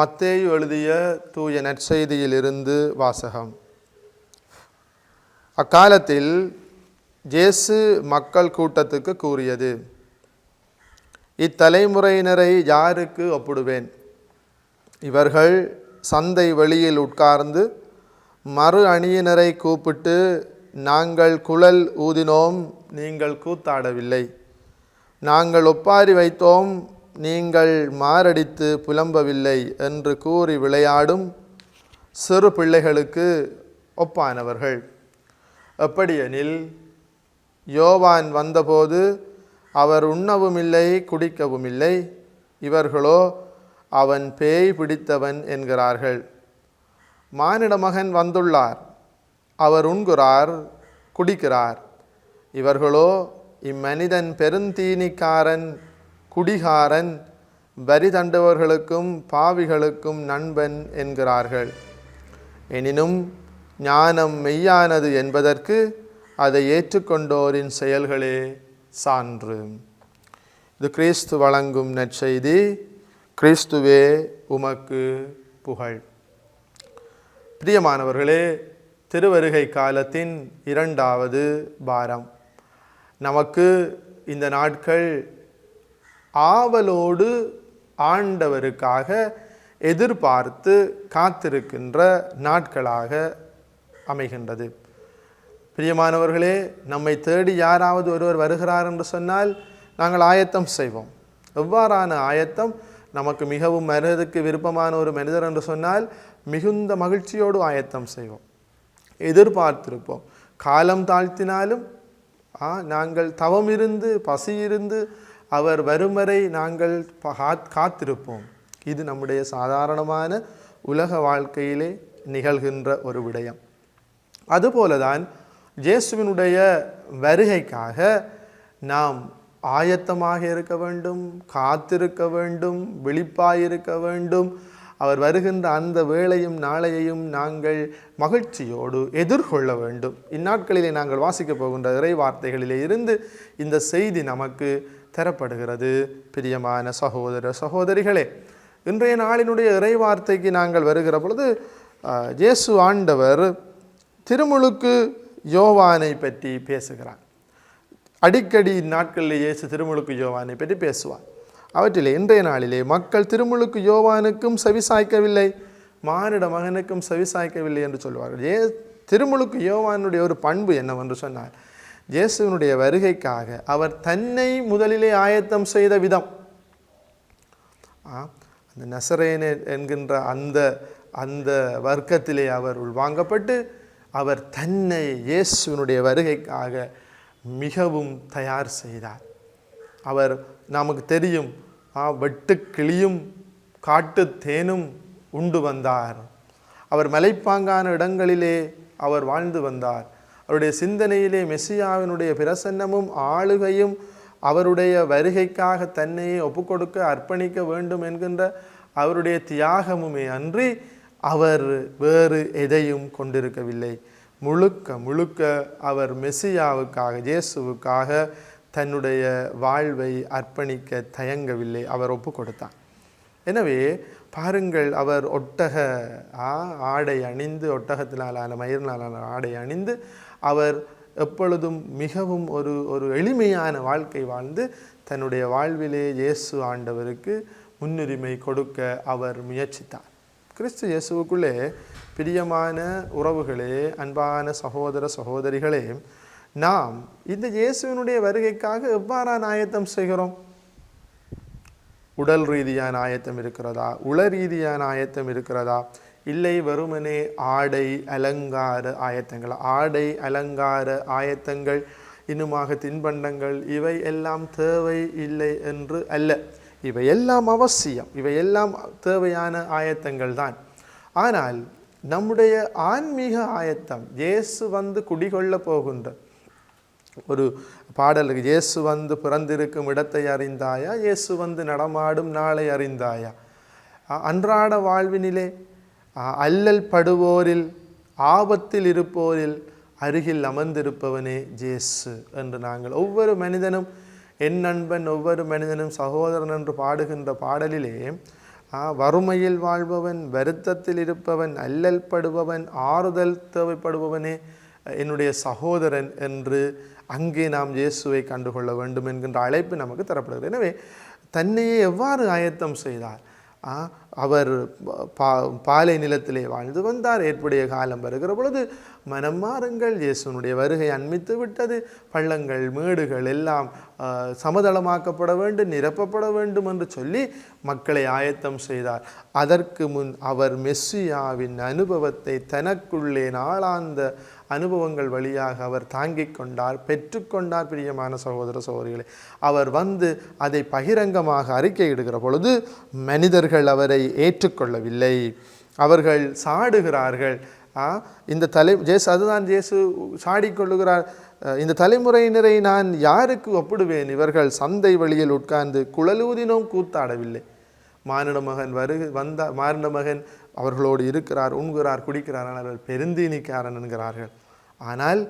மத்தேயு எழுதிய தூய நற்செய்தியிலிருந்து வாசகம். அக்காலத்தில் ஜேசு மக்கள் கூட்டத்துக்கு கூறியது இத்தலைமுறையினரை யாருக்கு ஒப்பிடுவேன்? இவர்கள் சந்தை வெளியில் உட்கார்ந்து மறு அணியினரை கூப்பிட்டு நாங்கள் குழல் ஊதினோம் நீங்கள் கூத்தாடவில்லை. நாங்கள் ஒப்பாரி வைத்தோம் நீங்கள் மாரடித்து புலம்பவில்லை என்று கூறி விளையாடும் சிறு பிள்ளைகளுக்கு ஒப்பானவர்கள். எப்படியெனில் யோவான் வந்தபோது அவர் உண்ணவும் இல்லை குடிக்கவும் இல்லை இவர்களோ அவன் பேய் பிடித்தவன் என்கிறார்கள். மானிட மகன் வந்துள்ளார். அவர் உண்கிறார் குடிக்கிறார். இவர்களோ இம்மனிதன் பெருந்தீனிக்காரன் குடிகாரன் வரி தண்டுவர்களுக்கும் பாவிகளுக்கும் நண்பன் என்கிறார்கள். எனினும் ஞானம் மெய்யானது என்பதற்கு அதை ஏற்றுக்கொண்டோரின் செயல்களே சான்று. இது கிறிஸ்து வழங்கும் நற்செய்தி. கிறிஸ்துவே உமக்கு புகழ். பிரியமானவர்களே திருவருகை காலத்தின் இரண்டாவது பாரம் நமக்கு இந்த நாட்கள் ஆவலோடு ஆண்டவருக்காக எதிர்பார்த்து காத்திருக்கின்ற நாட்களாக அமைகின்றது. பிரியமானவர்களே நம்மை தேடி யாராவது ஒருவர் வருகிறார் என்று சொன்னால் நாங்கள் ஆயத்தம் செய்வோம். எவ்வாறான ஆயத்தம்? நமக்கு மிகவும் மனதுக்கு விருப்பமான ஒரு மனிதர் என்று சொன்னால் மிகுந்த மகிழ்ச்சியோடு ஆயத்தம் செய்வோம். எதிர்பார்த்திருப்போம். காலம் தாழ்த்தினாலும் ஆ, நாங்கள் பசி பசியிருந்து அவர் வரும் வரை நாங்கள் காத்திருப்போம். இது நம்முடைய சாதாரணமான உலக வாழ்க்கையிலே நிகழ்கின்ற ஒரு விடயம். அதுபோலதான் ஜேசுவினுடைய வருகைக்காக நாம் ஆயத்தமாக இருக்க வேண்டும் காத்திருக்க வேண்டும் விழிப்பாயிருக்க வேண்டும். அவர் வருகின்ற அந்த வேளையும் நாளையையும் நாங்கள் மகிழ்ச்சியோடு எதிர்கொள்ள வேண்டும். இந்நாட்களிலே நாங்கள் வாசிக்கப் போகின்ற இறை வார்த்தைகளிலே இருந்து இந்த செய்தி நமக்கு தரப்படுகிறது. பிரியமான சகோதர சகோதரிகளே இன்றைய நாளினுடைய இறைவார்த்தைக்கு நாங்கள் வருகிற பொழுது இயேசு ஆண்டவர் திருமுழுக்கு யோவானை பற்றி பேசுகிறார். அடிக்கடி இந்நாட்களில் இயேசு திருமுழுக்கு யோவானை பற்றி பேசுவார். அவற்றிலே இன்றைய நாளிலே மக்கள் திருமுழுக்கு யோவானுக்கும் செவிசாய்க்கவில்லை மானிட மகனுக்கும் செவிசாய்க்கவில்லை என்று சொல்வார்கள். ஏ திருமுழுக்கு யோவானுடைய ஒரு பண்பு என்னவென்று சொன்னார் இயேசுவினுடைய வருகைக்காக அவர் தன்னை முதலிலே ஆயத்தம் செய்த விதம். ஆ, அந்த நசரேனே என்கின்ற அந்த அந்த வர்க்கத்திலே அவர் உள்வாங்கப்பட்டு அவர் தன்னை இயேசுவினுடைய வருகைக்காக மிகவும் தயார் செய்தார். அவர் நமக்கு தெரியும் ஆ, வெட்டுக்கிளியும் காட்டு தேனும் உண்டு வந்தார். அவர் மலைப்பாங்கான இடங்களிலே அவர் வாழ்ந்து வந்தார். அவருடைய சிந்தனையிலே மெஸ்ஸியாவினுடைய பிரசன்னமும் ஆளுகையும் அவருடைய வருகைக்காக தன்னையே ஒப்புக்கொடுக்க அர்ப்பணிக்க வேண்டும் என்கின்ற அவருடைய தியாகமுமே அன்றி அவர் வேறு எதையும் கொண்டிருக்கவில்லை. முழுக்க முழுக்க அவர் மெஸ்ஸியாவுக்காக இயேசுவுக்காக தன்னுடைய வாழ்வை அர்ப்பணிக்க தயங்கவில்லை. அவர் ஒப்பு கொடுத்தார் எனவே பாருங்கள் அவர் ஒட்டக ஆ, ஆடை அணிந்து ஒட்டகத்தினாலான மயிரினாலான ஆடை அணிந்து அவர் எப்பொழுதும் மிகவும் ஒரு ஒரு எளிமையான வாழ்க்கை வாழ்ந்து தன்னுடைய வாழ்விலே இயேசு ஆண்டவருக்கு முன்னுரிமை கொடுக்க அவர் முயற்சித்தார். கிறிஸ்து இயேசுவுக்குள்ளே பிரியமான உறவுகளே அன்பான சகோதர சகோதரிகளே நாம் இந்த இயேசுவினுடைய வருகைக்காக எவ்வாறான ஆயத்தம் செய்கிறோம்? உடல் ரீதியான ஆயத்தம் இருக்கிறதா? உள ரீதியான ஆயத்தம் இருக்கிறதா? இல்லை வெறுமனே ஆடை அலங்கார ஆயத்தங்கள் ஆடை அலங்கார ஆயத்தங்கள் இன்னுமாக தின்பண்டங்கள் இவை எல்லாம் தேவை இல்லை என்று அல்ல. இவை எல்லாம் அவசியம் இவை எல்லாம் தேவையான ஆயத்தங்கள் தான். ஆனால் நம்முடைய ஆன்மீக ஆயத்தம் இயேசு வந்து குடிகொள்ள போகின்ற ஒரு பாடல் இயேசு வந்து பிறந்திருக்கும் இடத்தை அறிந்தாயா? இயேசு வந்து நடமாடும் நாளை அறிந்தாயா? அன்றாட வாழ்வினிலே அல்லல் படுவோரில் ஆபத்தில் இருப்போரில் அருகில் அமர்ந்திருப்பவனே ஜேசு என்று நாங்கள் ஒவ்வொரு மனிதனும் என் நண்பன் ஒவ்வொரு மனிதனும் சகோதரன் என்று பாடுகின்ற பாடலிலே ஆ, வறுமையில் வாழ்பவன் வருத்தத்தில் இருப்பவன் அல்லல் படுபவன் ஆறுதல் தேவைப்படுபவனே என்னுடைய சகோதரன் என்று அங்கே நாம் இயேசுவை கண்டுகொள்ள வேண்டும் என்கின்ற அழைப்பு நமக்கு தரப்படுகிறது. எனவே தன்னையே எவ்வாறு ஆயத்தம் செய்தார்? ஆ, அவர் பா பாலை நிலத்திலே வாழ்ந்து வந்தார். ஏற்புடைய காலம் வருகிற பொழுது மனம் மாறுங்கள். இயேசுனுடைய வருகை அண்மித்து விட்டது. பள்ளங்கள் மேடுகள் எல்லாம் சமதளமாக்கப்பட வேண்டும் நிரப்பப்பட வேண்டும் என்று சொல்லி மக்களை ஆயத்தம் செய்தார். அதற்கு முன் அவர் மெஸ்ஸியாவின் அனுபவத்தை தனக்குள்ளே நாளாந்த அனுபவங்கள் வழியாக அவர் தாங்கிக் கொண்டார் பெற்றுக்கொண்டார் பிரியமான சகோதர சகோதரிகளை. அவர் வந்து அதை பகிரங்கமாக அறிக்கையிடுகிற பொழுது மனிதர்கள் அவரை ஏற்றுக்கொள்ளவில்லை. அவர்கள் சாடுகிறார்கள். ஆ, இந்த தலை ஜேசு அதுதான் ஜேசு சாடிக்கொள்ளுகிறார் இந்த தலைமுறையினரை நான் யாருக்கு ஒப்பிடுவேன்? இவர்கள் சந்தை வழியில் உட்கார்ந்து குழலூதினோம் கூத்தாடவில்லை. மானிட மகன் வருக வந்த மானிட மகன் அவர்களோடு இருக்கிறார் உண்கிறார் குடிக்கிறார் ஆனால் அவர் பெருந்தீனிக்காரன் என்கிறார்கள். ஆனால்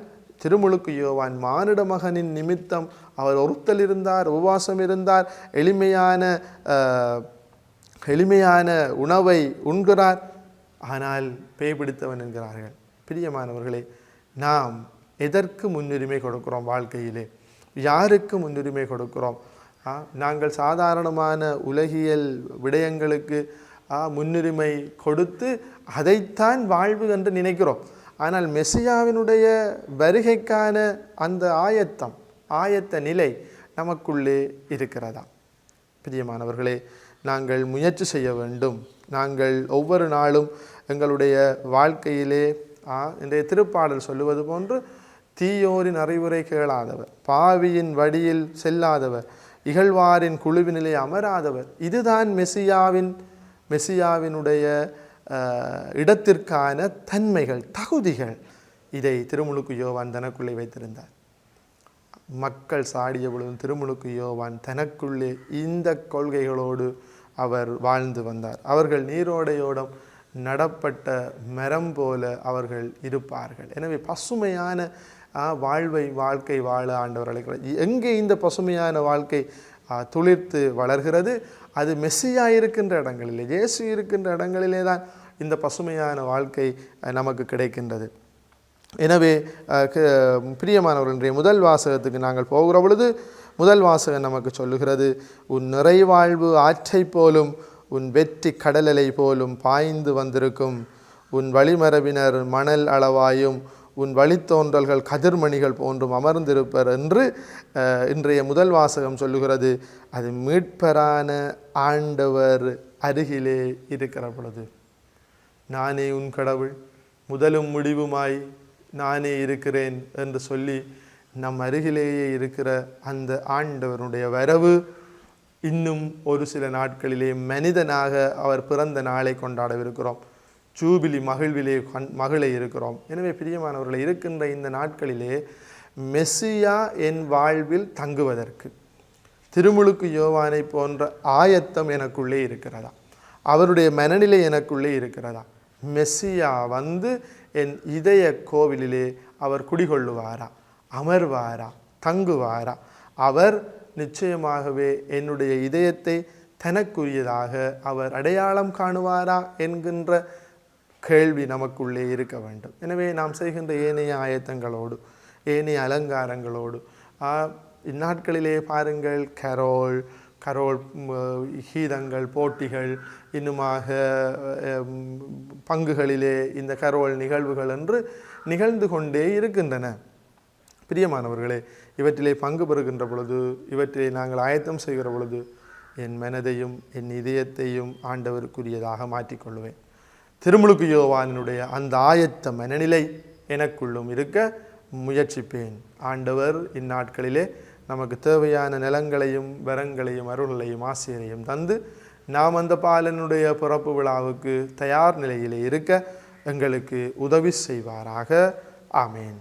திருமுழுக்கு யோவான் மானிட மகனின் நிமித்தம் அவர் ஒருத்தல் இருந்தார் உபவாசம் இருந்தார் எளிமையான எளிமையான உணவை உண்கிறார். ஆனால் பேய் பிடித்தவன் என்கிறார்கள். பிரியமானவர்களே நாம் எதற்கு முன்னுரிமை கொடுக்கிறோம் வாழ்க்கையிலே? யாருக்கு முன்னுரிமை கொடுக்கிறோம்? நாங்கள் சாதாரணமான உலகியல் விடயங்களுக்கு முன்னுரிமை கொடுத்து அதைத்தான் வாழ்வு என்று நினைக்கிறோம். ஆனால் மெசியாவினுடைய வருகைக்கான அந்த ஆயத்தம் ஆயத்த நிலை நமக்குள்ளே இருக்கிறதா? பிரியமானவர்களே நாங்கள் முயற்சி செய்ய வேண்டும். நாங்கள் ஒவ்வொரு நாளும் எங்களுடைய வாழ்க்கையிலே ஆ, இன்றைய திருப்பாடல் சொல்லுவது போன்று தீயோரின் அறிவுரை கேளாதவர் பாவியின் வழியில் செல்லாதவர் இகழ்வாரின் குழுவினிலே அமராதவர். இதுதான் மெசியாவின் மெசியாவினுடைய இடத்திற்கான தன்மைகள் தகுதிகள். இதை திருமுழுக்கு யோவான் தனக்குள்ளே வைத்திருந்தார். மக்கள் சாடிய பொழுதும் திருமுழுக்கு யோவான் தனக்குள்ளே இந்த கொள்கைகளோடு அவர் வாழ்ந்து வந்தார். அவர்கள் நீரோடையோடும் நடப்பட்ட மரம் போல அவர்கள் இருப்பார்கள். எனவே பசுமையான வாழ்வை வாழ்க்கை வாழ ஆண்டவர் அழைக்கிறார் எங்கே இந்த பசுமையான வாழ்க்கை துளிர்த்து வளர்கிறது அது மெஸ்ஸியாக இருக்கின்ற இடங்களிலே இயேசு இருக்கின்ற இடங்களிலே தான் இந்த பசுமையான வாழ்க்கை நமக்கு கிடைக்கின்றது. எனவே க- பிரியமானவர்களுடைய முதல் வாசகத்துக்கு நாங்கள் போகிற பொழுது முதல் வாசகம் நமக்கு சொல்லுகிறது உன் நிறைவாழ்வு ஆற்றை போலும் உன் வெற்றி கடலலை போலும் பாய்ந்து வந்திருக்கும். உன் வழிமரபினர் மணல் அளவாயும் உன் வழித்தோன்றல்கள் கதிர்மணிகள் போன்றும் அமர்ந்திருப்பர் என்று இன்றைய முதல் வாசகம் சொல்லுகிறது. அது மீட்பரான ஆண்டவர் அருகிலே இருக்கிற பொழுது. நானே உன் கடவுள் முதலும் முடிவுமாய் நானே இருக்கிறேன் என்று சொல்லி நம் அருகிலேயே இருக்கிற அந்த ஆண்டவருடைய வரவு இன்னும் ஒரு சில நாட்களிலே மனிதனாக அவர் பிறந்த நாளை கொண்டாடவிருக்கிறோம். ஜூபிலி மகிழ்விலே கண்- மகிழ இருக்கிறோம். எனவே பிரியமானவர்களை இருக்கின்ற இந்த நாட்களிலே மெஸ்ஸியா என் வாழ்வில் தங்குவதற்கு திருமுழுக்கு யோவானை போன்ற ஆயத்தம் எனக்குள்ளே இருக்கிறதா? அவருடைய மனநிலை எனக்குள்ளே இருக்கிறதா? மெஸ்ஸியா வந்து என் இதய கோவிலிலே அவர் குடிகொள்ளுவாரா? அமர்வாரா? தங்குவாரா? அவர் நிச்சயமாகவே என்னுடைய இதயத்தை தனக்குரியதாக அவர் அடையாளம் காணுவாரா? என்கின்ற கேள்வி நமக்குள்ளே இருக்க வேண்டும். எனவே நாம் செய்கின்ற ஏனைய ஆயத்தங்களோடு ஏனைய அலங்காரங்களோடு இந்நாட்களிலே பாருங்கள் கரோல் கரோல் கீதங்கள் போட்டிகள் இன்னுமாக பங்குகளிலே இந்த கரோல் நிகழ்வுகள் என்று நிகழ்ந்து கொண்டே இருக்கின்றன. பிரியமானவர்களே இவற்றிலே பங்கு பெறுகின்ற பொழுது இவற்றிலே நாங்கள் ஆயத்தம் செய்கிற பொழுது என் மனதையும் என் இதயத்தையும் ஆண்டவருக்குரியதாக மாற்றிக்கொள்வேன். திருமுழுக்கு யோவானினுடைய அந்த ஆயத்த மனநிலை எனக்குள்ளும் இருக்க முயற்சிப்பேன். ஆண்டவர் இந்நாட்களிலே நமக்கு தேவையான நிலங்களையும் வரங்களையும் அருள்களையும் ஆசிரியரையும் தந்து நாம் அந்த பாலனுடைய பிறப்பு விழாவுக்கு தயார் நிலையிலே இருக்க எங்களுக்கு உதவி செய்வாராக. ஆமேன்.